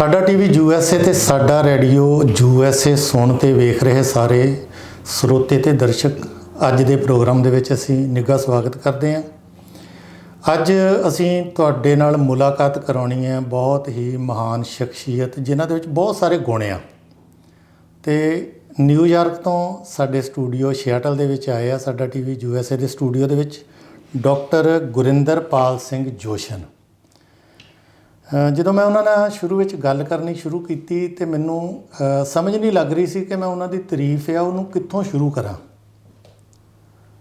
ਸਾਡਾ TV USA ਤੇ ਸਾਡਾ ਰੇਡੀਓ ਯੂਐਸਏ ਸੁਣ ਤੇ ਵੇਖ ਰਹੇ ਸਾਰੇ ਸਰੋਤੇ ਤੇ ਦਰਸ਼ਕ ਅੱਜ ਦੇ ਪ੍ਰੋਗਰਾਮ ਦੇ ਵਿੱਚ ਅਸੀਂ ਨਿੱਘਾ ਸਵਾਗਤ ਕਰਦੇ ਹਾਂ। ਅੱਜ ਅਸੀਂ ਤੁਹਾਡੇ ਨਾਲ ਮੁਲਾਕਾਤ ਕਰਾਉਣੀ ਹੈ ਬਹੁਤ ਹੀ ਮਹਾਨ ਸ਼ਖਸੀਅਤ, ਜਿਨ੍ਹਾਂ ਦੇ ਵਿੱਚ ਬਹੁਤ ਸਾਰੇ ਗੁਣ ਆ। ਤੇ ਨਿਊਯਾਰਕ ਤੋਂ ਸਾਡੇ ਸਟੂਡੀਓ ਸ਼ਿਆਟਲ ਦੇ ਵਿੱਚ ਆਏ ਆ, ਸਾਡਾ ਟੀਵੀ ਯੂਐਸਏ ਦੇ ਸਟੂਡੀਓ ਦੇ ਵਿੱਚ ਡਾਕਟਰ ਗੁਰਿੰਦਰਪਾਲ ਸਿੰਘ ਜੋਸ਼ਨ। ਜਦੋਂ ਮੈਂ ਉਹਨਾਂ ਨਾਲ ਸ਼ੁਰੂ ਵਿੱਚ ਗੱਲ ਕਰਨੀ ਸ਼ੁਰੂ ਕੀਤੀ ਤੇ ਮੈਨੂੰ ਸਮਝ ਨਹੀਂ ਲੱਗ ਰਹੀ ਸੀ ਕਿ ਮੈਂ ਉਹਨਾਂ ਦੀ ਤਾਰੀਫ ਆ ਉਹਨੂੰ ਕਿੱਥੋਂ ਸ਼ੁਰੂ ਕਰਾਂ।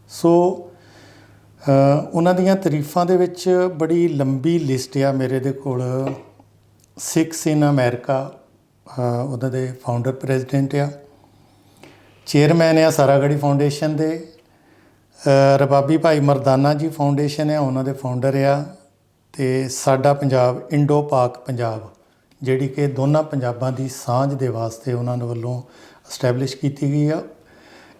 ਸੋ ਉਹਨਾਂ ਦੀਆਂ ਤਾਰੀਫਾਂ ਦੇ ਵਿੱਚ ਬੜੀ ਲੰਬੀ ਲਿਸਟ ਆ ਮੇਰੇ ਦੇ ਕੋਲ। ਸਿਕਸ ਇਨ ਅਮਰੀਕਾ ਉਹਨਾਂ ਦੇ ਫਾਊਂਡਰ ਪ੍ਰੈਜ਼ੀਡੈਂਟ ਆ। ਚੇਅਰਮੈਨ ਆ ਸਾਰਾਗੜੀ ਫਾਊਂਡੇਸ਼ਨ ਦੇ। ਰਬਾਬੀ ਭਾਈ ਮਰਦਾਨਾ ਜੀ ਫਾਊਂਡੇਸ਼ਨ ਆ, ਉਹਨਾਂ ਦੇ ਫਾਊਂਡਰ ਆ। ਤੇ ਸਾਡਾ ਪੰਜਾਬ ਇੰਡੋ ਪਾਕ ਪੰਜਾਬ, ਜਿਹੜੀ ਕਿ ਦੋਨਾਂ ਪੰਜਾਬਾਂ ਦੀ ਸਾਂਝ ਦੇ ਵਾਸਤੇ ਉਹਨਾਂ ਦੇ ਵੱਲੋਂ ਐਸਟੈਬਲਿਸ਼ ਕੀਤੀ ਗਈ ਆ।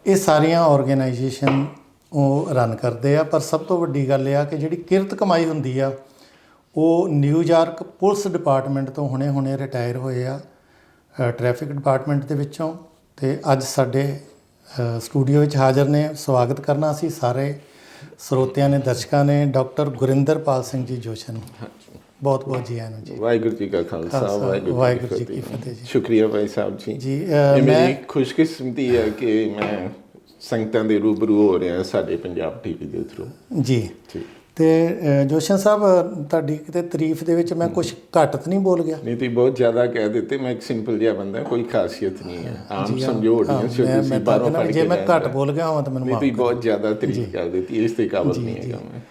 ਇਹ ਸਾਰੀਆਂ ਆਰਗੇਨਾਈਜੇਸ਼ਨ ਉਹ ਰਨ ਕਰਦੇ ਆ, ਪਰ ਸਭ ਤੋਂ ਵੱਡੀ ਗੱਲ ਇਹ ਆ ਕਿ ਜਿਹੜੀ ਕਿਰਤ ਕਮਾਈ ਹੁੰਦੀ ਆ, ਉਹ ਨਿਊਯਾਰਕ ਪੁਲਿਸ ਡਿਪਾਰਟਮੈਂਟ ਤੋਂ ਹੁਣੇ-ਹੁਣੇ ਰਿਟਾਇਰ ਹੋਏ ਆ ਟ੍ਰੈਫਿਕ ਡਿਪਾਰਟਮੈਂਟ ਦੇ ਵਿੱਚੋਂ। ਤੇ ਅੱਜ ਸਾਡੇ ਸਟੂਡੀਓ ਵਿੱਚ ਹਾਜ਼ਰ ਨੇ। ਸਵਾਗਤ ਕਰਨਾ ਅਸੀਂ ਸਾਰੇ। ਸਰੋਤਿਆਂ ਨੇ ਦਰਸ਼ਕਾਂ ਨੇ ਡਾਕਟਰ ਗੁਰਿੰਦਰਪਾਲ ਸਿੰਘ ਜੀ ਜੋਸ਼ਨ ਬਹੁਤ ਬਹੁਤ ਜੀ ਆਇਆਂ ਨੂੰ ਜੀ। ਵਾਹਿਗੁਰੂ ਜੀ ਕਾ ਖਾਲਸਾ ਵਾਹਿਗੁਰੂ ਜੀ ਕੀ ਫਤਿਹ। ਜੀ। ਸ਼ੁਕਰੀਆ ਭਾਈ ਸਾਹਿਬ ਜੀ। ਜੀ, ਮੇਰੀ ਖੁਸ਼ਕਿਸਮਤੀ ਹੈ ਕਿ ਮੈਂ ਸੰਗਤਾਂ ਦੇ ਰੂਬਰੂ ਹੋ ਰਿਹਾ ਸਾਡੇ ਪੰਜਾਬ ਟੀਵੀ ਦੇ ਥਰੂ ਜੀ। ਜੀ ਤੇ ਜੋਸ਼ਨ ਸਾਹਿਬ ਤੁਹਾਡੀ ਕਿਤੇ ਤਾਰੀਫ ਦੇ ਵਿੱਚ ਮੈਂ ਕੁਝ ਘੱਟ ਤਾਂ ਨਹੀਂ ਬੋਲ ਗਿਆ? ਨਹੀਂ ਤੇ ਬਹੁਤ ਜ਼ਿਆਦਾ ਕਹਿ ਦਿੱਤੇ ਮੈਂ ਇੱਕ ਸਿੰਪਲ ਜਿਹਾ ਬੰਦਾ ਕੋਈ ਖਾਸੀਅਤ ਨਹੀਂ ਹੈ। ਆਮ ਸਮਝੋ ਨਹੀਂ ਸ਼ੁਰੂ ਮੈਂ ਸੀ ਤਾਂ ਫੜ ਜੇ ਮੈਂ ਘੱਟ। ਬੋਲ ਗਿਆ ਹਾਂ ਤਾਂ ਮੈਨੂੰ ਨਹੀਂ ਮਾਫ ਤੇ ਬਹੁਤ ਜ਼ਿਆਦਾ ਤਾਰੀਫ ਕਰ ਦਿੱਤੀ ਇਸ ਤੇ ਕਾਬਲ ਨਹੀਂ ਹੈਗਾ ਮੈਂ।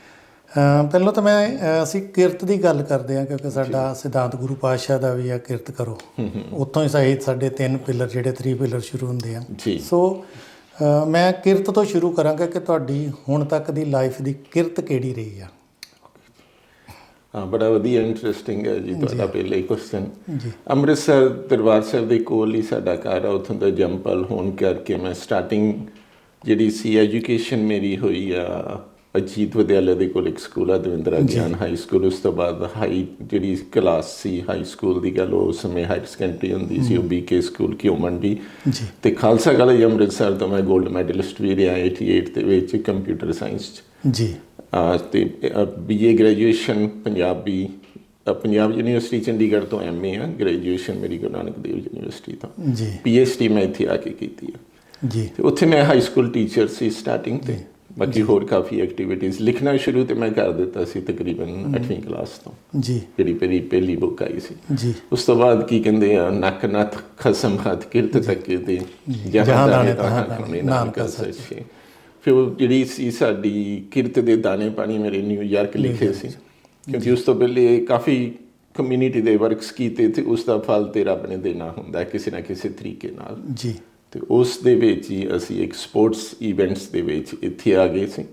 ਪਹਿਲਾਂ ਤਾਂ ਮੈਂ ਅਸੀਂ ਕਿਰਤ ਦੀ ਗੱਲ ਕਰਦੇ ਹਾਂ ਕਿਉਂਕਿ ਸਾਡਾ ਸਿਧਾਂਤ ਗੁਰੂ ਪਾਤਸ਼ਾਹ ਦਾ ਵੀ ਆ ਕਿਰਤ ਕਰੋ। ਉੱਥੋਂ ਹੀ ਸਹੀ ਸਾਡੇ ਤਿੰਨ ਪਿਲਰ ਜਿਹੜੇ 3 ਪਿਲਰ ਸ਼ੁਰੂ ਹੁੰਦੇ ਆ। ਸੋ ਮੈਂ ਕਿਰਤ ਤੋਂ ਸ਼ੁਰੂ ਕਰਾਂਗਾ ਕਿ ਤੁਹਾਡੀ ਹੁਣ ਤੱਕ ਦੀ ਲਾਈਫ ਦੀ ਕਿਰਤ ਕਿਹੜੀ ਰਹੀ ਆ? ਹਾਂ ਬੜਾ ਵਧੀਆ ਇੰਟਰਸਟਿੰਗ ਹੈ ਜੀ ਤੁਹਾਡਾ ਪਹਿਲੇ ਕੁਐਸਚਨ ਅੰਮ੍ਰਿਤਸਰ ਦਰਬਾਰ ਸਾਹਿਬ ਦੇ ਕੋਲ ਹੀ ਸਾਡਾ ਘਰ ਆ ਉੱਥੋਂ ਦਾ ਜੰਪਲ ਹੋਣ ਕਰਕੇ ਮੈਂ ਸਟਾਰਟਿੰਗ ਜਿਹੜੀ ਸੀ ਐਜੂਕੇਸ਼ਨ ਮੇਰੀ ਹੋਈ ਆ ਅਜੀਤ ਵਿਦਿਆਲਿਆ ਦੇ ਕੋਲ ਇੱਕ ਸਕੂਲ ਆ ਦਵਿੰਦਰਾ ਗਿਆਨ ਹਾਈ ਸਕੂਲ ਉਸ ਤੋਂ ਬਾਅਦ ਹਾਈ ਜਿਹੜੀ ਕਲਾਸ ਸੀ ਹਾਈ ਸਕੂਲ ਦੀ ਗੱਲ ਉਸ ਸਮੇਂ ਹਾਇਰ ਸੈਕੰਡਰੀ ਹੁੰਦੀ ਸੀ ਉਹ ਬੀਕੇ ਸਕੂਲ ਕਿਉਂ ਮੰਡੀ ਜੀ। ਤੇ ਖਾਲਸਾ ਕਾਲਜ ਅੰਮ੍ਰਿਤਸਰ ਤੋਂ ਮੈਂ 골ਡ ਮੈਡਲਿਸਟ ਵੀ ਰਿਹਾ 88 ਦੇ ਵਿੱਚ ਕੰਪਿਊਟਰ ਸਾਇੰਸ ਚ। ਜੀ। ਤੇ BA graduation Punjabi Punjab university Chandigarh ਤੋਂ ਐਮਏ ਆ ਗ੍ਰੈਜੂਏਸ਼ਨ ਮੇਰੀ ਗੁਰੂ ਨਾਨਕ ਦੇਵ ਯੂਨੀਵਰਸਿਟੀ ਤੋਂ। ਜੀ। ਪੀਐਚਡੀ ਮੈਂ ਇੱਥੇ ਆ ਕੇ ਕੀਤੀ ਆ। ਜੀ। ਤੇ ਉੱਥੇ ਮੈਂ ਹਾਈ ਸਕੂਲ ਟੀਚਰ ਸੀ ਸਟਾਰਟਿੰਗ ਤੇ। ਬਾਕੀ ਹੋਰ ਕਾਫੀ ਐਕਟੀਵਿਟੀਜ਼ ਲਿਖਣਾ ਸ਼ੁਰੂ ਤੇ ਮੈਂ ਕਰ ਦਿੱਤਾ ਸੀ ਤਕਰੀਬਨ 8ਵੀਂ ਕਲਾਸ ਤੋਂ। ਜੀ। ਜਿਹੜੀ ਮੇਰੀ ਪਹਿਲੀ ਬੁੱਕ ਆਈ ਸੀ। ਜੀ। ਉਸ ਤੋਂ ਬਾਅਦ ਕੀ ਕਹਿੰਦੇ ਆ ਨੱਕ ਨੱਥ ਖਸਮ ਹੱਥ ਕਿਰਤ ਤੱਕੇ ਤੇ ਜਹਾਂ ਦਾਣੇ ਖਾਣੇ ਨਾਮ ਨਾਮ ਕਾ ਕਾ ਸੱਚੇ। ਫਿਰ ਉਹ ਜਿਹੜੀ ਸੀ ਸਾਡੀ ਕਿਰਤ ਦੇ ਦਾਣੇ ਪਾਣੀ ਮੇਰੇ ਨਿਊਯਾਰਕ ਲਿਖੇ ਸੀ। ਕਿਉਂਕਿ ਉਸ ਤੋਂ ਪਹਿਲੇ ਕਾਫੀ ਕਮਿਊਨਿਟੀ ਦੇ ਵਰਕਸ ਕੀਤੇ ਤੇ ਉਸ ਦਾ ਫਲ ਤੇ ਰੱਬ ਨੇ ਦੇਣਾ ਹੁੰਦਾ ਕਿਸੇ ਨਾ ਕਿਸੇ ਤਰੀਕੇ ਨਾਲ। ਜੀ। ਤੇ ਉਸ ਦੇ ਵਿੱਚ ਹੀ ਅਸੀਂ ਇੱਕ ਸਪੋਰਟਸ ਇਵੈਂਟਸ ਦੇ ਵਿੱਚ ਇੱਥੇ ਆ ਗਏ ਸੀ।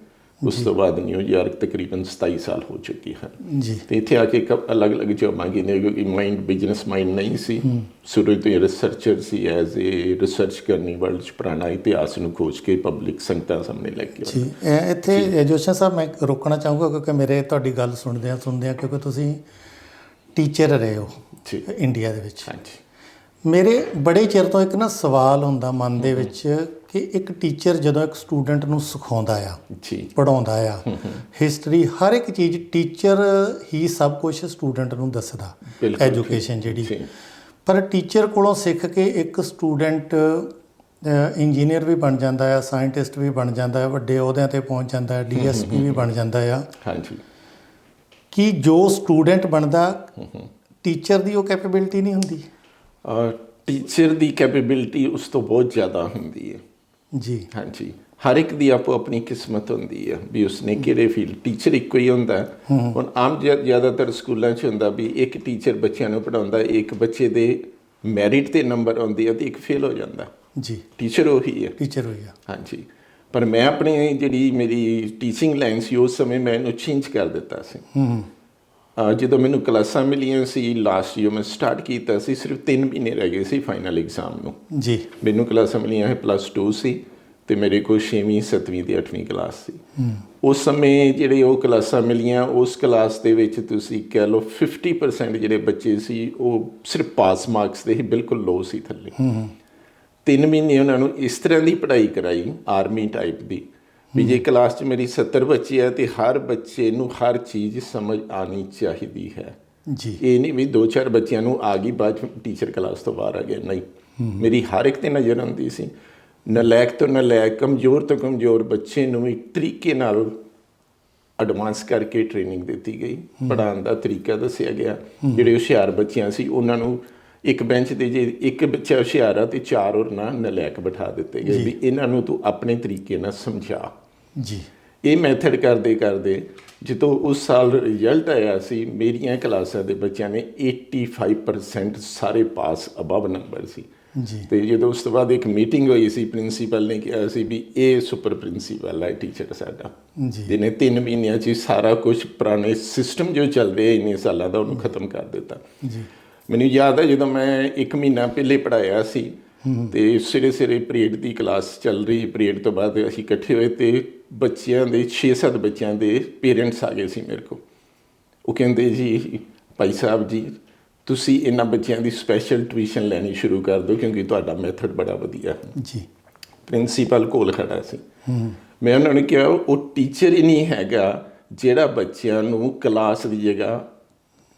ਉਸ ਤੋਂ ਬਾਅਦ ਨਿਊਯਾਰਕ ਤਕਰੀਬਨ 27 ਸਾਲ ਹੋ ਚੁੱਕੀ ਹਨ ਜੀ। ਤੇ ਇੱਥੇ ਆ ਕੇ ਅਲੱਗ-ਅਲੱਗ ਜੋਬਾਂ ਕੀਤੀਆਂ ਕਿਉਂਕਿ ਮਾਈਂਡ ਬਿਜ਼ਨਸ ਮਾਈਂਡ ਨਹੀਂ ਸੀ। ਸ਼ੁਰੂ ਤੋਂ ਹੀ ਰਿਸਰਚਰ ਸੀ ਐਜ਼ ਏ ਰਿਸਰਚ ਕਰਨੀ ਵਰਲਡ ਚ ਪੁਰਾਣਾ ਇਤਿਹਾਸ ਨੂੰ ਖੋਜ ਕੇ ਪਬਲਿਕ ਸੰਗਤਾਂ ਸਾਹਮਣੇ ਲੈ ਕੇ। ਜੀ। ਇੱਥੇ ਜੋਸ਼ਨ ਸਾਹਿਬ ਮੈਂ ਰੋਕਣਾ ਚਾਹੂੰਗਾ ਕਿਉਂਕਿ ਮੇਰੇ ਤੁਹਾਡੀ ਗੱਲ ਸੁਣਦੇ ਆ ਸੁਣਦੇ ਆ ਕਿਉਂਕਿ ਤੁਸੀਂ ਟੀਚਰ ਰਹੇ ਹੋ ਜੀ। ਇੰਡੀਆ ਦੇ ਵਿੱਚ। ਹਾਂਜੀ। ਮੇਰੇ ਬੜੇ ਚਿਰ ਤੋਂ ਇੱਕ ਨਾ ਸਵਾਲ ਹੁੰਦਾ ਮਨ ਦੇ ਵਿੱਚ ਕਿ ਇੱਕ ਟੀਚਰ ਜਦੋਂ ਇੱਕ ਸਟੂਡੈਂਟ ਨੂੰ ਸਿਖਾਉਂਦਾ ਆ ਜੀ। ਪੜਾਉਂਦਾ ਆ ਹਿਸਟਰੀ ਹਰ ਇੱਕ ਚੀਜ਼ ਟੀਚਰ ਹੀ ਸਭ ਕੁਝ ਸਟੂਡੈਂਟ ਨੂੰ ਦੱਸਦਾ ਐਜੂਕੇਸ਼ਨ ਜਿਹੜੀ। ਪਰ ਟੀਚਰ ਕੋਲੋਂ ਸਿੱਖ ਕੇ ਇੱਕ ਸਟੂਡੈਂਟ ਇੰਜੀਨੀਅਰ ਵੀ ਬਣ ਜਾਂਦਾ ਆ ਸਾਇੰਟਿਸਟ ਵੀ ਬਣ ਜਾਂਦਾ ਹੈ ਵੱਡੇ ਅਹੁਦਿਆਂ ਤੇ ਪਹੁੰਚ ਜਾਂਦਾ ਹੈ ਡੀਐਸਪੀ ਵੀ ਬਣ ਜਾਂਦਾ ਆ। ਹਾਂਜੀ। ਕਿ ਜੋ ਸਟੂਡੈਂਟ ਬਣਦਾ ਟੀਚਰ ਦੀ ਉਹ ਕੈਪੇਬਿਲਿਟੀ ਨਹੀਂ ਹੁੰਦੀ? ਟੀਚਰ ਦੀ ਕੈਪੇਬਿਲਿਟੀ ਉਸ ਤੋਂ ਬਹੁਤ ਜ਼ਿਆਦਾ ਹੁੰਦੀ ਹੈ। ਜੀ। ਹਾਂਜੀ। ਹਰ ਇੱਕ ਦੀ ਆਪੋ ਆਪਣੀ ਕਿਸਮਤ ਹੁੰਦੀ ਹੈ ਵੀ ਉਸਨੇ ਕਿਹੜੇ ਫੀਲਡ ਟੀਚਰ ਇੱਕੋ ਹੀ ਹੁੰਦਾ ਹੈ। ਹੁਣ ਆਮ ਜ਼ਿਆ- ਜ਼ਿਆਦਾਤਰ ਸਕੂਲਾਂ 'ਚ ਹੁੰਦਾ ਵੀ ਇੱਕ ਟੀਚਰ ਬੱਚਿਆਂ ਨੂੰ ਪੜਾਉਂਦਾ ਇੱਕ ਬੱਚੇ ਦੇ ਮੈਰਿਟ ਤੇ ਨੰਬਰ ਆਉਂਦੇ ਆ ਤੇ ਇੱਕ ਫੇਲ ਹੋ ਜਾਂਦਾ। ਜੀ। ਟੀਚਰ ਉਹੀ ਹੈ। ਟੀਚਰ ਹੋਈ ਆ। ਹਾਂਜੀ। ਪਰ ਮੈਂ ਆਪਣੀ ਜਿਹੜੀ ਮੇਰੀ ਟੀਚਿੰਗ ਲਾਈਨ ਸੀ ਉਸ ਸਮੇਂ ਮੈਂ ਇਹਨੂੰ ਚੇਂਜ ਕਰ ਦਿੱਤਾ ਸੀ। ਹੂੰ। ਜਦੋਂ ਮੈਨੂੰ ਕਲਾਸਾਂ ਮਿਲੀਆਂ ਸੀ ਲਾਸਟ ਈਅਰ ਮੈਂ ਸਟਾਰਟ ਕੀਤਾ ਸੀ ਸਿਰਫ 3 ਮਹੀਨੇ ਰਹਿ ਗਏ ਸੀ ਫਾਈਨਲ ਐਗਜ਼ਾਮ ਨੂੰ। ਜੀ। ਮੈਨੂੰ ਕਲਾਸਾਂ ਮਿਲੀਆਂ ਹੈ ਪਲੱਸ 2 ਸੀ ਤੇ ਮੇਰੇ ਕੋਲ 6ਵੀਂ 7ਵੀਂ ਤੇ 8ਵੀਂ ਕਲਾਸ ਸੀ। ਉਸ ਸਮੇਂ ਜਿਹੜੇ ਉਹ ਕਲਾਸਾਂ ਮਿਲੀਆਂ ਉਸ ਕਲਾਸ ਦੇ ਵਿੱਚ ਤੁਸੀਂ ਕਹਿ ਲਓ 50% ਜਿਹੜੇ ਬੱਚੇ ਸੀ ਉਹ ਸਿਰਫ ਪਾਸ ਮਾਰਕਸ ਦੇ ਹੀ ਬਿਲਕੁਲ ਲੋ ਸੀ ਥੱਲੇ। ਤਿੰਨ ਮਹੀਨੇ ਉਹਨਾਂ ਨੂੰ ਇਸ ਤਰ੍ਹਾਂ ਦੀ ਪੜ੍ਹਾਈ ਕਰਾਈ ਆਰਮੀ ਟਾਈਪ ਦੀ। ਵੀ ਜੇ ਕਲਾਸ 'ਚ ਮੇਰੀ 70 ਬੱਚੇ ਆ ਤੇ ਹਰ ਬੱਚੇ ਨੂੰ ਹਰ ਚੀਜ਼ ਸਮਝ ਆਣੀ ਚਾਹੀਦੀ ਹੈ। ਜੀ। ਇਹ ਨਹੀਂ ਵੀ ਦੋ ਚਾਰ ਬੱਚਿਆਂ ਨੂੰ ਆ ਗਈ ਬਾਅਦ ਟੀਚਰ ਕਲਾਸ ਤੋਂ ਬਾਹਰ ਆ ਗਏ ਨਹੀਂ। ਮੇਰੀ ਹਰ ਇੱਕ ਤੇ ਨਜ਼ਰ ਆਉਂਦੀ ਸੀ। ਨਲਾਇਕ ਤੋਂ ਨਲਾਇਕ ਕਮਜ਼ੋਰ ਤੋਂ ਕਮਜ਼ੋਰ ਬੱਚੇ ਨੂੰ ਇੱਕ ਤਰੀਕੇ ਨਾਲ ਐਡਵਾਂਸ ਕਰਕੇ ਟ੍ਰੇਨਿੰਗ ਦਿੱਤੀ ਗਈ। ਪੜ੍ਹਾਉਣ ਦਾ ਤਰੀਕਾ ਦੱਸਿਆ ਗਿਆ। ਜਿਹੜੇ ਹੁਸ਼ਿਆਰ ਬੱਚਿਆਂ ਸੀ ਉਹਨਾਂ ਨੂੰ ਇੱਕ ਬੈਂਚ ਤੇ ਜੇ ਇੱਕ ਬੱਚਾ ਹੁਸ਼ਿਆਰ ਆ ਤੇ ਚਾਰ ਹੋਰ ਨਾ ਨਲਾਇਕ ਬਿਠਾ ਦਿੱਤੇ ਗਏ ਵੀ ਇਹਨਾਂ ਨੂੰ ਤੂੰ ਆਪਣੇ ਤਰੀਕੇ ਨਾਲ ਸਮਝਾ। ਜੀ। ਇਹ ਮੈਥਡ ਕਰਦੇ ਕਰਦੇ ਜਦੋਂ ਉਸ ਸਾਲ ਰਿਜ਼ਲਟ ਆਇਆ ਸੀ ਮੇਰੀਆਂ ਕਲਾਸਾਂ ਦੇ ਬੱਚਿਆਂ ਨੇ 85% ਸਾਰੇ ਪਾਸ ਅਬਵ ਨੰਬਰ ਸੀ। ਜੀ। ਤੇ ਜਦੋਂ ਉਸ ਤੋਂ ਬਾਅਦ ਇੱਕ ਮੀਟਿੰਗ ਹੋਈ ਸੀ ਪ੍ਰਿੰਸੀਪਲ ਨੇ ਕਿਹਾ ਸੀ ਵੀ ਇਹ ਸੁਪਰ ਪ੍ਰਿੰਸੀਪਲ ਹੈ ਟੀਚਰ ਸਾਡਾ। ਜੀ। ਜਿਹਨੇ 3 ਮਹੀਨਿਆਂ 'ਚ ਸਾਰਾ ਕੁਝ ਪੁਰਾਣੇ ਸਿਸਟਮ ਜੋ ਚੱਲ ਰਿਹਾ ਇੰਨੇ ਸਾਲਾਂ ਦਾ ਉਹਨੂੰ ਖਤਮ ਕਰ ਦਿੱਤਾ। ਜੀ। ਮੈਨੂੰ ਯਾਦ ਹੈ ਜਦੋਂ ਮੈਂ 1 ਮਹੀਨਾ ਪਹਿਲੇ ਪੜਾਇਆ ਸੀ ਤੇ ਸਿਰੇ ਸਿਰੇ ਪੀਰੀਅਡ ਦੀ ਕਲਾਸ ਚੱਲ ਰਹੀ ਪੀਰੀਅਡ ਤੋਂ ਬਾਅਦ ਅਸੀਂ ਇਕੱਠੇ ਹੋਏ ਤੇ ਬੱਚਿਆਂ ਦੇ 6-7 ਬੱਚਿਆਂ ਦੇ ਪੇਰੈਂਟਸ ਆ ਗਏ ਸੀ ਮੇਰੇ ਕੋਲ। ਉਹ ਕਹਿੰਦੇ ਜੀ ਭਾਈ ਸਾਹਿਬ ਜੀ ਤੁਸੀਂ ਇਹਨਾਂ ਬੱਚਿਆਂ ਦੀ ਸਪੈਸ਼ਲ ਟਿਊਸ਼ਨ ਲੈਣੀ ਸ਼ੁਰੂ ਕਰ ਦਿਓ ਕਿਉਂਕਿ ਤੁਹਾਡਾ ਮੈਥਡ ਬੜਾ ਵਧੀਆ ਹੈ। ਜੀ। ਪ੍ਰਿੰਸੀਪਲ ਕੋਲ ਖੜਾ ਸੀ। ਮੈਂ ਉਹਨਾਂ ਨੂੰ ਕਿਹਾ ਉਹ ਟੀਚਰ ਹੀ ਨਹੀਂ ਹੈਗਾ ਜਿਹੜਾ ਬੱਚਿਆਂ ਨੂੰ ਕਲਾਸ ਦੀ ਜਗ੍ਹਾ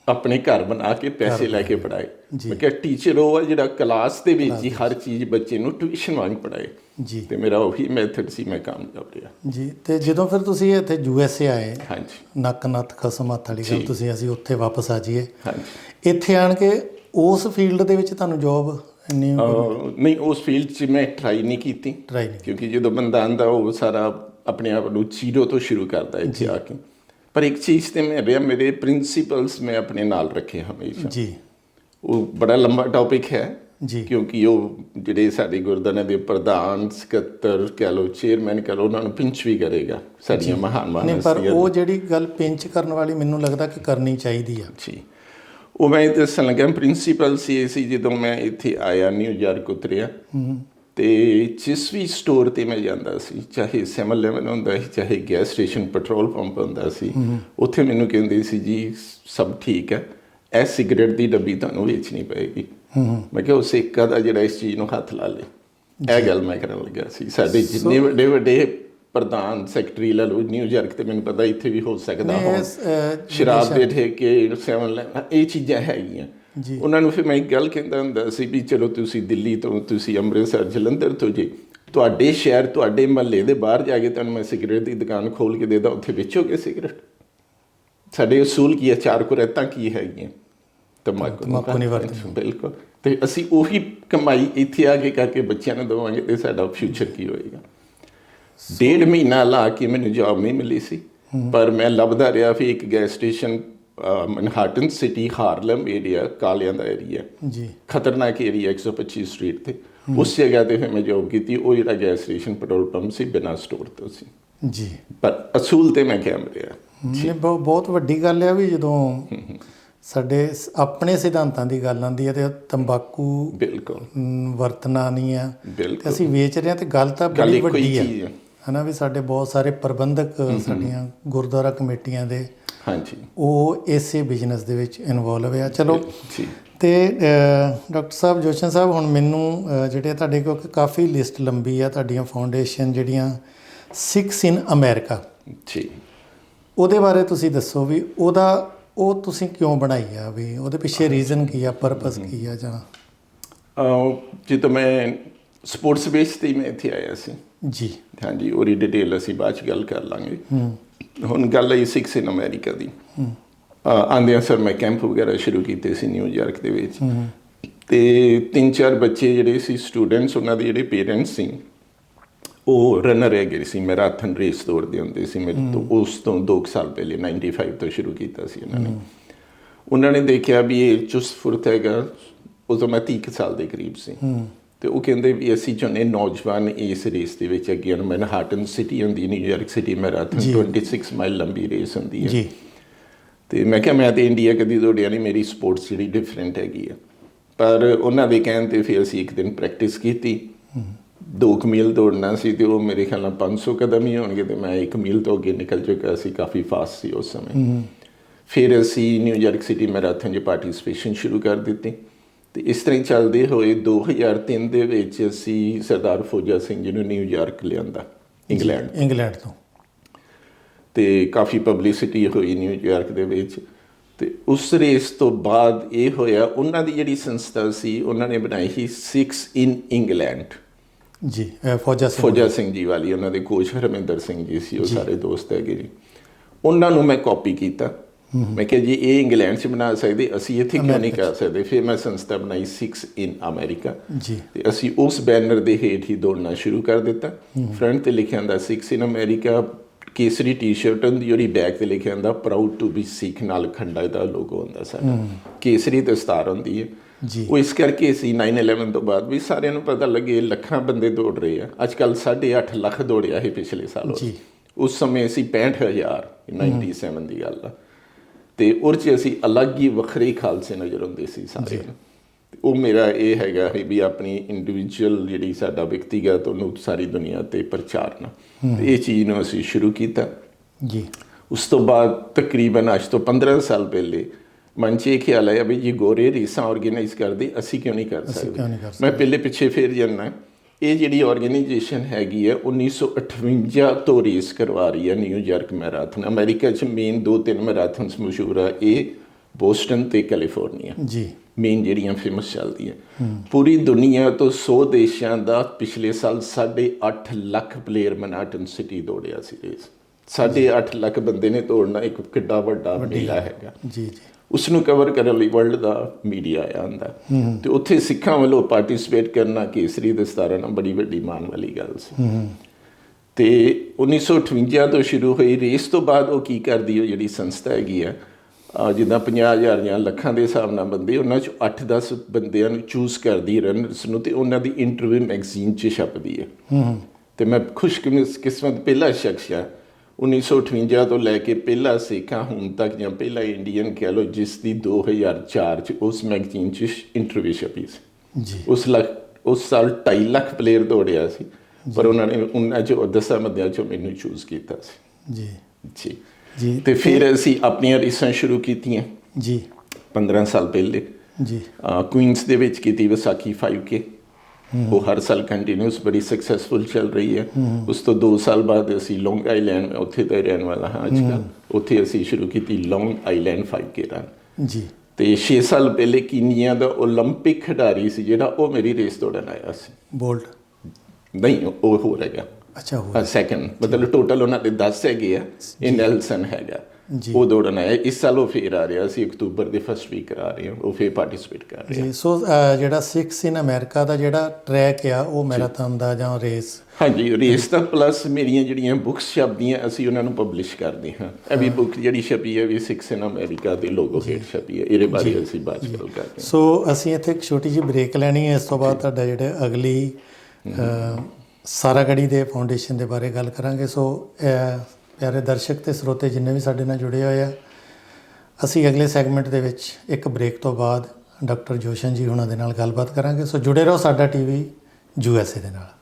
ਆਪਣੇ ਘਰ ਬਣਾ ਕੇ ਪੈਸੇ ਲੈ ਕੇ ਪੜਾਏ ਮੈਂ ਕਿਹਾ ਟੀਚਰ ਉਹ ਜਿਹੜਾ ਕਲਾਸ ਦੇ ਵਿੱਚ ਹੀ ਹਰ ਚੀਜ਼ ਬੱਚੇ ਨੂੰ ਟਿਊਸ਼ਨ ਵਾਂਗ ਪੜਾਏ ਜੀ। ਤੇ ਮੇਰਾ ਉਹੀ ਮੈਥਡ ਸੀ ਮੈਂ ਕਾਮਯਾਬ ਰਿਹਾ। ਜੀ ਤੇ ਜਦੋਂ ਫਿਰ ਤੁਸੀਂ ਇੱਥੇ ਯੂ ਐਸ ਏ ਆਏ ਹਾਂਜੀ। ਨੱਕ ਨੱਥ ਖਸਮ ਹੱਥ ਵਾਲੀ ਗੱਲ ਤੁਸੀਂ ਅਸੀਂ ਉੱਥੇ ਵਾਪਸ ਆ ਜਾਈਏ। ਹਾਂਜੀ। ਇੱਥੇ ਆਣ ਕੇ ਉਸ ਫੀਲਡ ਦੇ ਵਿੱਚ ਤੁਹਾਨੂੰ ਜੌਬ ਨਹੀਂ ਉਸ ਫੀਲਡ 'ਚ ਮੈਂ ਟਰਾਈ ਨਹੀਂ ਕੀਤੀ। ਟਰਾਈ ਨਹੀਂ ਕਿਉਂਕਿ ਜਦੋਂ ਬੰਦਾ ਆਂਦਾ ਉਹ ਸਾਰਾ ਆਪਣੇ ਆਪ ਨੂੰ ਜ਼ੀਰੋ ਤੋਂ ਸ਼ੁਰੂ ਕਰਦਾ ਹੈ ਇੱਥੇ ਆ ਕੇ। ਪਰ ਇੱਕ ਚੀਜ਼ ਤੇ ਮੈਂ ਰਿਹਾ ਮੇਰੇ ਪ੍ਰਿੰਸੀਪਲਸ ਮੈਂ ਆਪਣੇ ਨਾਲ ਰੱਖੇ ਹਮੇਸ਼ਾ। ਜੀ। ਉਹ ਬੜਾ ਲੰਬਾ ਟੌਪਿਕ ਹੈ। ਜੀ। ਕਿਉਂਕਿ ਉਹ ਜਿਹੜੇ ਸਾਡੇ ਗੁਰਦੁਆਰਿਆਂ ਦੇ ਪ੍ਰਧਾਨ ਸਕੱਤਰ ਕਹ ਲੋ ਚੇਅਰਮੈਨ ਕਹ ਲੋ ਉਹਨਾਂ ਨੂੰ ਪਿੰਚ ਵੀ ਕਰੇਗਾ ਸਾਡੀਆਂ ਮਹਾਨ ਮਹਾਨ ਨਹੀਂ ਪਰ ਉਹ ਜਿਹੜੀ ਗੱਲ ਪਿੰਚ ਕਰਨ ਵਾਲੀ ਮੈਨੂੰ ਲੱਗਦਾ ਕਿ ਕਰਨੀ ਚਾਹੀਦੀ ਆ। ਜੀ। ਉਹ ਮੈਂ ਦੱਸਣ ਲੱਗਾ ਪ੍ਰਿੰਸੀਪਲ ਸੀ ਜਦੋਂ ਮੈਂ ਇੱਥੇ ਆਇਆ ਨਿਊਯਾਰਕ ਉਤਰਿਆ। ਤੇ ਜਿਸ ਵੀ ਸਟੋਰ ਤੇ ਮੈਂ ਜਾਂਦਾ ਸੀ ਚਾਹੇ 7-Eleven ਹੁੰਦਾ ਸੀ ਚਾਹੇ ਗੈਸ ਸਟੇਸ਼ਨ ਪੈਟਰੋਲ ਪੰਪ ਹੁੰਦਾ ਸੀ ਉੱਥੇ ਮੈਨੂੰ ਕਹਿੰਦੇ ਸੀ ਜੀ ਸਭ ਠੀਕ ਹੈ ਇਹ ਸਿਗਰਟ ਦੀ ਡੱਬੀ ਤੁਹਾਨੂੰ ਵੇਚਣੀ ਪਏਗੀ। ਮੈਂ ਕਿਹਾ ਉਹ ਸਿੱਕਾ ਦਾ ਜਿਹੜਾ ਇਸ ਚੀਜ਼ ਨੂੰ ਹੱਥ ਲਾ ਲੇ। ਇਹ ਗੱਲ ਮੈਂ ਕਰਨ ਲੱਗਾ ਸੀ। ਸਾਡੇ ਜਿੰਨੇ ਵੱਡੇ ਵੱਡੇ ਪ੍ਰਧਾਨ ਸੈਕਟਰੀ ਲਾ ਲਓ ਨਿਊਯਾਰਕ ਤੇ ਮੈਨੂੰ ਪਤਾ ਇੱਥੇ ਵੀ ਹੋ ਸਕਦਾ ਹੋ ਸ਼ਰਾਬ ਦੇ ਠੇਕੇ ਸੈਵਨ ਇਹ ਚੀਜ਼ਾਂ ਹੈਗੀਆਂ। ਉਹਨਾਂ ਨੂੰ ਫਿਰ ਮੈਂ ਇੱਕ ਗੱਲ ਕਹਿੰਦਾ ਹੁੰਦਾ ਸੀ ਵੀ ਚਲੋ ਤੁਸੀਂ ਦਿੱਲੀ ਤੋਂ ਤੁਸੀਂ ਅੰਮ੍ਰਿਤਸਰ ਜਲੰਧਰ ਤੋਂ ਜੀ ਤੁਹਾਡੇ ਸ਼ਹਿਰ ਤੁਹਾਡੇ ਮਹੱਲੇ ਦੇ ਬਾਹਰ ਜਾ ਕੇ ਤੁਹਾਨੂੰ ਮੈਂ ਸਿਗਰਟ ਦੀ ਦੁਕਾਨ ਖੋਲ ਕੇ ਦੇਦਾ ਉੱਥੇ ਵੇਚੋਗੇ ਸਿਗਰਟ? ਸਾਡੇ ਅਸੂਲ ਕੀ ਹੈ? ਚਾਰ ਕੁਰੈਤਾਂ ਕੀ ਹੈਗੀਆਂ? ਤੰਬਾਕੂ ਤੰਬਾਕੂ ਨਹੀਂ ਵਰਤਣੀ। ਬਿਲਕੁਲ। ਤੇ ਅਸੀਂ ਉਹੀ ਕਮਾਈ ਇੱਥੇ ਆ ਕੇ ਕਰਕੇ ਬੱਚਿਆਂ ਨੂੰ ਦਵਾਂਗੇ ਤੇ ਸਾਡਾ ਫਿਊਚਰ ਕੀ ਹੋਏਗਾ? ਡੇਢ ਮਹੀਨਾ ਲਾ ਕੇ ਮੈਨੂੰ ਜੌਬ ਨਹੀਂ ਮਿਲੀ ਸੀ। ਪਰ ਮੈਂ ਲੱਭਦਾ ਰਿਹਾ ਫਿਰ ਇੱਕ gas station Manhattan city Harlem area ਕਾਲਿਆਂ ਦਾ ਏਰੀਆ। ਜੀ। ਖਤਰਨਾਕ ਏਰੀਆ 125 ਸਟਰੀਟ ਤੇ। ਉਸ ਜਗ੍ਹਾ ਤੇ ਫਿਰ ਮੈਂ ਜੌਬ ਕੀਤੀ ਉਹ ਜਿਹੜਾ ਗੈਸ ਸਟੇਸ਼ਨ ਪੈਟਰੋਲ ਪੰਪ ਸੀ ਬਿਨਾਂ ਸਟੋਰ ਤੋਂ ਸੀ। ਜੀ। ਪਰ ਅਸੂਲ ਤੇ ਮੈਂ ਕਾਇਮ ਰਿਹਾ ਇਹ ਬਹੁ- ਬਹੁਤ ਵੱਡੀ ਗੱਲ ਆ ਵੀ ਜਦੋਂ ਸਾਡੇ ਆਪਣੇ ਸਿਧਾਂਤਾਂ ਦੀ ਗੱਲ ਆਉਂਦੀ ਹੈ ਤੇ ਤੰਬਾਕੂ ਬਿਲਕੁਲ। ਵਰਤਣਾ ਨਹੀਂ ਆ। ਤੇ ਬਿਲਕੁਲ। ਅਸੀਂ ਵੇਚ ਰਹੇ ਹਾਂ ਤੇ ਗੱਲ ਤਾਂ ਬੜੀ ਹੀ ਵੱਡੀ ਹੈ ਹਨਾ ਵੀ ਸਾਡੇ ਬਹੁਤ ਸਾਰੇ ਪ੍ਰਬੰਧਕ ਸਾਡੀਆਂ ਗੁਰਦੁਆਰਾ ਕਮੇਟੀਆਂ ਦੇ ਹਾਂਜੀ। ਉਹ ਇਸੇ ਬਿਜ਼ਨਸ ਦੇ ਵਿੱਚ ਇਨਵੋਲਵ ਆ। ਚਲੋ ਜੀ ਤੇ ਡਾਕਟਰ ਸਾਹਿਬ ਜੋਸ਼ਨ ਸਾਹਿਬ ਹੁਣ ਮੈਨੂੰ ਜਿਹੜੇ ਤੁਹਾਡੇ ਕੋਲ ਕਾਫੀ ਲਿਸਟ ਲੰਬੀ ਆ ਤੁਹਾਡੀਆਂ ਫਾਊਂਡੇਸ਼ਨ ਜਿਹੜੀਆਂ ਸਿਕਸ ਇਨ ਅਮਰੀਕਾ ਜੀ। ਉਹਦੇ ਬਾਰੇ ਤੁਸੀਂ ਦੱਸੋ ਵੀ ਉਹਦਾ ਉਹ ਤੁਸੀਂ ਕਿਉਂ ਬਣਾਈ ਆ ਵੀ? ਉਹਦੇ ਪਿੱਛੇ ਰੀਜ਼ਨ ਕੀ ਆ ਪਰਪਸ ਕੀ ਆ ਜਾਂ? ਅਹ ਜਦੋਂ ਮੈਂ ਸਪੋਰਟਸ ਬੇਸ ਤੇ ਮੈਂ ਇੱਥੇ ਆਇਆ ਸੀ। ਜੀ। ਹਾਂਜੀ ਉਹਦੀ ਡਿਟੇਲ ਅਸੀਂ ਬਾਅਦ ਚ ਗੱਲ ਕਰ ਲਾਂਗੇ। ਹੁਣ ਗੱਲ ਆਈ 6 ਇਨ ਅਮਰੀਕਾ ਦੀ। ਆਂਦਿਆਂ ਸਰ ਮੈਂ ਕੈਂਪ ਵਗੈਰਾ ਸ਼ੁਰੂ ਕੀਤੇ ਸੀ ਨਿਊਯਾਰਕ ਦੇ ਵਿੱਚ। ਤੇ ਤਿੰਨ ਚਾਰ ਬੱਚੇ ਜਿਹੜੇ ਸੀ ਸਟੂਡੈਂਟਸ ਉਹਨਾਂ ਦੇ ਜਿਹੜੇ ਪੇਰੈਂਟਸ ਸੀ ਉਹ ਰਨਰ ਹੈਗੇ ਸੀ। ਮੈਰਾਥਨ ਰੇਸ ਦੌੜਦੇ ਹੁੰਦੇ ਸੀ। ਮੇਰੇ ਤੋਂ ਉਸ ਤੋਂ 2 ਸਾਲ ਪਹਿਲੇ 95 ਤੋਂ ਸ਼ੁਰੂ ਕੀਤਾ ਸੀ ਉਹਨਾਂ ਨੇ। ਉਹਨਾਂ ਨੇ ਦੇਖਿਆ ਵੀ ਇਹ ਚੁਸਤ ਫੁਰਤ ਹੈਗਾ। ਉਦੋਂ ਮੈਂ 30 ਕੁ ਸਾਲ ਦੇ ਕਰੀਬ ਸੀ। ਤੇ ਉਹ ਕਹਿੰਦੇ ਵੀ ਅਸੀਂ ਚਾਹੁੰਦੇ ਨੌਜਵਾਨ ਇਸ ਰੇਸ ਦੇ ਵਿੱਚ ਅੱਗੇ ਹਨ ਮੈਨਹਾਟਨ ਸਿਟੀ ਹੁੰਦੀ New York city marathon 26 mile ਲੰਬੀ ਰੇਸ ਹੁੰਦੀ ਹੈ। ਜੀ। ਤੇ ਮੈਂ ਕਿਹਾ ਮੈਂ ਤੇ ਇੰਡੀਆ ਕਦੀ ਦੌੜਿਆ ਨਹੀਂ ਮੇਰੀ ਸਪੋਰਟਸ ਜਿਹੜੀ ਡਿਫਰੈਂਟ ਹੈਗੀ ਆ। ਪਰ ਉਹਨਾਂ ਦੇ ਕਹਿਣ ਤੇ ਫਿਰ ਅਸੀਂ ਇੱਕ ਦਿਨ ਪ੍ਰੈਕਟਿਸ ਕੀਤੀ। 2 ਮੀਲ ਦੌੜਨਾ ਸੀ ਤੇ ਉਹ ਮੇਰੇ ਖਿਆਲ ਨਾਲ 500 ਕਦਮ ਹੀ ਹੋਣਗੇ ਤੇ ਮੈਂ 1 ਮੀਲ ਤੋਂ ਅੱਗੇ ਨਿਕਲ ਚੁੱਕਾ ਸੀ ਕਾਫੀ ਫਾਸਟ ਸੀ ਉਸ ਸਮੇਂ। ਫਿਰ ਅਸੀਂ ਨਿਊਯਾਰਕ ਸਿਟੀ ਮੈਰਾਥਨ 'ਚ ਪਾਰਟਿਸਿਪੇਸ਼ਨ ਸ਼ੁਰੂ ਕਰ ਦਿੱਤੀ। ਤੇ ਇਸ ਤਰ੍ਹਾਂ ਚੱਲਦੇ ਹੋਏ 2003 ਦੇ ਵਿੱਚ ਅਸੀਂ ਸਰਦਾਰ ਫੌਜਾ ਸਿੰਘ ਜੀ ਨੂੰ ਨਿਊਯਾਰਕ ਲਿਆਂਦਾ ਇੰਗਲੈਂਡ ਇੰਗਲੈਂਡ ਤੋਂ। ਤੇ ਕਾਫੀ ਪਬਲਿਸਿਟੀ ਹੋਈ ਨਿਊਯਾਰਕ ਦੇ ਵਿੱਚ। ਤੇ ਉਸ ਰੇਸ ਤੋਂ ਬਾਅਦ ਇਹ ਹੋਇਆ ਉਹਨਾਂ ਦੀ ਜਿਹੜੀ ਸੰਸਥਾ ਸੀ ਉਹਨਾਂ ਨੇ ਬਣਾਈ ਸੀ 6 ਇਨ ਇੰਗਲੈਂਡ ਜੀ ਫੌਜਾ ਸਿੰਘ ਫੌਜਾ ਸਿੰਘ ਜੀ ਵਾਲੀ ਉਹਨਾਂ ਦੇ ਕੋਚ ਹਰਮਿੰਦਰ ਸਿੰਘ ਜੀ ਸੀ ਉਹ ਸਾਰੇ ਦੋਸਤ ਹੈਗੇ ਜੀ ਉਹਨਾਂ ਨੂੰ ਮੈਂ ਕਾਪੀ ਕੀਤਾ। ਮੈਂ ਕਿਹਾ ਜੀ ਇਹ ਇੰਗਲੈਂਡ 'ਚ ਬਣਾ ਸਕਦੇ ਅਸੀਂ ਇੱਥੇ ਕਿਉਂ ਨਹੀਂ ਕਰ ਸਕਦੇ? ਫਿਰ ਮੈਂ ਸੰਸਥਾ ਬਣਾਈ 6 ਇਨ ਅਮਰੀਕਾ ਜੀ। ਤੇ ਅਸੀਂ ਉਸ ਬੈਨਰ ਦੇ ਹੇਠ ਹੀ ਦੌੜਨਾ ਸ਼ੁਰੂ ਕਰ ਦਿੱਤਾ। ਫਰੰਟ ਤੇ ਲਿਖਿਆ ਹੁੰਦਾ 6 ਇਨ ਅਮਰੀਕਾ ਕੇਸਰੀ ਟੀ-ਸ਼ਰਟ ਹੁੰਦੀ ਉਹਦੀ ਬੈਕ ਤੇ ਲਿਖਿਆ ਹੁੰਦਾ ਪ੍ਰਾਊਡ ਟੂ ਬੀ ਸਿੱਖ ਨਾਲ ਖੰਡਾ ਦਾ ਲੋਗੋ ਹੁੰਦਾ ਸਾਡਾ। ਕੇਸਰੀ ਦਸਤਾਰ ਹੁੰਦੀ ਹੈ। ਜੀ। ਉਹ ਇਸ ਕਰਕੇ ਸੀ 9/11 ਤੋਂ ਬਾਅਦ ਵੀ ਸਾਰਿਆਂ ਨੂੰ ਪਤਾ ਲੱਗੇ ਲੱਖਾਂ ਬੰਦੇ ਦੌੜ ਰਹੇ ਆ। ਅੱਜ ਕੱਲ 8.5 ਲੱਖ ਦੌੜਿਆ ਇਹ ਪਿਛਲੇ ਸਾਲ ਜੀ। ਉਸ ਸਮੇਂ ਅਸੀਂ 65000 97 ਦੀ ਗੱਲ ਆ। ਤੇ ਉਹ 'ਚ ਅਸੀਂ ਅਲੱਗ ਹੀ ਵੱਖਰੇ ਖਾਲਸੇ ਨਜ਼ਰ ਆਉਂਦੇ ਸੀ ਸਾਰੇ। ਤੇ ਉਹ ਮੇਰਾ ਇਹ ਹੈਗਾ ਹੈ ਵੀ ਆਪਣੀ ਇੰਡੀਵਿਜੂਅਲ ਜਿਹੜੀ ਸਾਡਾ ਵਿਅਕਤੀਗਤ ਉਹਨੂੰ ਸਾਰੀ ਦੁਨੀਆ ਤੇ ਪ੍ਰਚਾਰਨਾ ਤੇ ਇਹ ਚੀਜ਼ ਨੂੰ ਅਸੀਂ ਸ਼ੁਰੂ ਕੀਤਾ। ਜੀ। ਉਸ ਤੋਂ ਬਾਅਦ ਤਕਰੀਬਨ ਅੱਜ ਤੋਂ 15 ਸਾਲ ਪਹਿਲੇ ਮਨ 'ਚ ਇਹ ਖਿਆਲ ਆਇਆ ਵੀ ਜੀ ਗੋਰੇ ਰੀਸਾਂ ਆਰਗੇਨਾਈਜ਼ ਕਰਦੇ ਅਸੀਂ ਕਿਉਂ ਨਹੀਂ ਕਰ ਸਕਦੇ? ਮੈਂ ਪਹਿਲੇ ਪਿੱਛੇ ਫੇਰ ਜਾਣਾ ਇਹ ਜਿਹੜੀ ਆਰਗੇਨਾਈਜੇਸ਼ਨ ਹੈਗੀ ਹੈ 1958 ਤੋਂ ਰੇਸ ਕਰਵਾ ਰਹੀ ਹੈ ਨਿਊਯਾਰਕ ਮੈਰਾਥਨ ਅਮਰੀਕਾ 'ਚ ਮੇਨ ਦੋ ਤਿੰਨ ਮੈਰਾਥਨਸ ਮਸ਼ਹੂਰ ਆ ਇਹ ਬੋਸਟਨ ਤੇ ਕੈਲੀਫੋਰਨੀਆ ਜੀ। ਮੇਨ ਜਿਹੜੀਆਂ ਫੇਮਸ ਚੱਲਦੀਆਂ। ਪੂਰੀ ਦੁਨੀਆ ਤੋਂ 100 ਦੇਸ਼ਾਂ ਦਾ ਪਿਛਲੇ ਸਾਲ 8.5 ਲੱਖ ਪਲੇਅਰ ਮਨਾਟਨ ਸਿਟੀ ਦੌੜਿਆ ਸੀ ਰੇਸ 8.5 ਲੱਖ ਬੰਦੇ ਨੇ ਦੌੜਨਾ ਇੱਕ ਕਿੱਡਾ ਵੱਡਾ ਮੇਲਾ ਹੈਗਾ। ਜੀ ਜੀ। ਉਸ ਨੂੰ ਕਵਰ ਕਰਨ ਲਈ ਵਰਲਡ ਦਾ ਮੀਡੀਆ ਆਇਆ ਹੁੰਦਾ। ਤੇ ਉੱਥੇ ਸਿੱਖਾਂ ਵੱਲੋਂ ਪਾਰਟਿਸਿਪੇਟ ਕਰਨਾ ਕੇਸਰੀ ਦਸਤਾਰਾਂ ਨਾਲ ਬੜੀ ਵੱਡੀ ਮਾਣ ਵਾਲੀ ਗੱਲ ਸੀ। ਤੇ 1958 ਤੋਂ ਸ਼ੁਰੂ ਹੋਈ ਰੇਸ ਤੋਂ ਬਾਅਦ ਉਹ ਕੀ ਕਰਦੀ ਉਹ ਜਿਹੜੀ ਸੰਸਥਾ ਹੈਗੀ ਆ ਜਿੱਦਾਂ 50000 ਜਾਂ ਲੱਖਾਂ ਦੇ ਹਿਸਾਬ ਨਾਲ ਬੰਦੇ ਉਹਨਾਂ ਚੋਂ 8-10 ਬੰਦਿਆਂ ਨੂੰ ਚੂਜ਼ ਕਰਦੀ ਰਨਰਸ ਨੂੰ ਤੇ ਉਹਨਾਂ ਦੀ ਇੰਟਰਵਿਊ ਮੈਗਜ਼ੀਨ 'ਚ ਛਪਦੀ ਹੈ। ਹੂੰ ਤੇ ਮੈਂ ਖੁਸ਼ਕਿਸਮਤ ਪਹਿਲਾ ਸ਼ਖਸ ਆ 1958 ਤੋਂ ਲੈ ਕੇ ਪਹਿਲਾ ਸਿੱਖਾਂ ਹੁਣ ਤੱਕ ਜਾਂ ਪਹਿਲਾ ਇੰਡੀਅਨ ਕਹਿ ਲਓ ਜਿਸ ਦੀ 2004 ਚ ਉਸ ਮੈਗਜ਼ੀਨ ਚ ਇੰਟਰਵਿਊ ਛਪੀ ਸੀ। ਜੀ। ਉਸ ਲੱਖ ਉਸ ਸਾਲ 2.5 ਲੱਖ ਪਲੇਅਰ ਦੌੜਿਆ ਸੀ ਪਰ ਉਹਨਾਂ ਨੇ ਉਹਨਾਂ ਚੋਂ ਦਸਾਂ ਬੰਦਿਆਂ ਚੋਂ ਮੈਨੂੰ ਚੂਜ਼ ਕੀਤਾ ਸੀ। ਜੀ। ਜੀ। ਜੀ। ਤੇ ਫਿਰ ਅਸੀਂ ਆਪਣੀਆਂ ਰੀਸਾਂ ਸ਼ੁਰੂ ਕੀਤੀਆਂ। ਜੀ। 15 ਸਾਲ ਪਹਿਲੇ। ਜੀ। ਕੁਈਨਸ ਦੇ ਵਿੱਚ ਕੀਤੀ ਵਿਸਾਖੀ 5K ਉਹ ਹਰ ਸਾਲ ਕੰਟੀਨਿਊਸ ਬੜੀ ਸਕਸੈਸਫੁਲ ਚੱਲ ਰਹੀ ਹੈ ਉਸ ਤੋਂ 2 ਸਾਲ ਬਾਅਦ ਅਸੀਂ ਲੌਂਗ ਆਈਲੈਂਡ ਮੈਂ ਉੱਥੇ ਦਾ ਹੀ ਰਹਿਣ ਵਾਲਾ ਹਾਂ ਅੱਜ ਕੱਲ੍ਹ ਉੱਥੇ ਅਸੀਂ ਸ਼ੁਰੂ ਕੀਤੀ ਲੌਂਗ ਆਈਲੈਂਡ 5K ਰਨ ਜੀ ਤੇ 6 ਸਾਲ ਪਹਿਲੇ ਕੀਨੀਆ ਦਾ 올림픽 ਖਿਡਾਰੀ ਸੀ ਜਿਹੜਾ ਉਹ ਮੇਰੀ ਰੇਸ ਦੌੜਨ ਆਇਆ ਸੀ ਬੋਲਟ ਨਹੀਂ ਉਹ ਹੋ ਰਿਹਾ ਅੱਛਾ ਹੋ ਸੈਕੰਡ ਮਤਲਬ ਟੋਟਲ ਉਹਨਾਂ ਦੇ 10 ਹੈਗੇ ਆ ਇਹ ਨੈਲਸਨ ਹੈਗਾ ਜੀ। ਉਹ ਦੌੜਨ ਆਇਆ ਇਸ ਸਾਲ ਉਹ ਫੇਰ ਆ ਰਿਹਾ। ਸੀ ਅਕਤੂਬਰ ਦੇ ਫਸਟ ਵੀਕ ਆ ਰਹੇ ਹਾਂ। ਉਹ ਫੇਰ ਪਾਰਟਿਸਿਪੇਟ ਕਰ ਰਿਹਾ। ਜੀ ਸੋ ਜਿਹੜਾ 6 ਇਨ ਅਮਰੀਕਾ ਦਾ ਜਿਹੜਾ ਟਰੈਕ ਆ ਉਹ ਮੈਰਾਥਨ ਦਾ ਜਾਂ ਰੇਸ ਹਾਂਜੀ ਰੇਸ ਦਾ ਪਲੱਸ ਮੇਰੀਆਂ ਜਿਹੜੀਆਂ ਬੁੱਕਸ ਛਪਦੀਆਂ ਅਸੀਂ ਉਹਨਾਂ ਨੂੰ ਪਬਲਿਸ਼ ਕਰਦੇ ਹਾਂ। ਇਹ ਵੀ ਬੁੱਕ ਜਿਹੜੀ ਛਪੀ ਹੈ ਵੀ 6 ਇਨ ਅਮਰੀਕਾ ਦੇ ਲੋਗੋ ਹੇਠ ਛਪੀ ਹੈ। ਇਹਦੇ ਬਾਰੇ ਅਸੀਂ ਗੱਲ ਕਰਦੇ ਹਾਂ। ਸੋ ਅਸੀਂ ਇੱਥੇ ਇੱਕ ਛੋਟੀ ਜਿਹੀ ਬ੍ਰੇਕ ਲੈਣੀ ਹੈ। ਇਸ ਤੋਂ ਬਾਅਦ ਤੁਹਾਡਾ ਜਿਹੜੇ ਅਗਲੀ ਅਹ, ਸਾਰਾਗੜੀ ਦੇ ਫਾਊਂਡੇਸ਼ਨ ਦੇ ਬਾਰੇ ਗੱਲ ਕਰਾਂਗੇ। ਸੋ ਪਿਆਰੇ ਦਰਸ਼ਕ ਤੇ ਸਰੋਤੇ ਜਿੰਨੇ ਵੀ ਸਾਡੇ ਨਾਲ ਜੁੜੇ ਹੋਏ ਆ, ਅਸੀਂ ਅਗਲੇ ਸੈਗਮੈਂਟ ਦੇ ਵਿੱਚ ਇੱਕ ਬ੍ਰੇਕ ਤੋਂ ਬਾਅਦ ਡਾਕਟਰ ਜੋਸ਼ਨ ਜੀ ਉਹਨਾਂ ਦੇ ਨਾਲ ਗੱਲਬਾਤ ਕਰਾਂਗੇ। ਸੋ ਜੁੜੇ ਰਹੋ ਸਾਡਾ ਟੀਵੀ ਯੂਐਸਏ ਦੇ ਨਾਲ।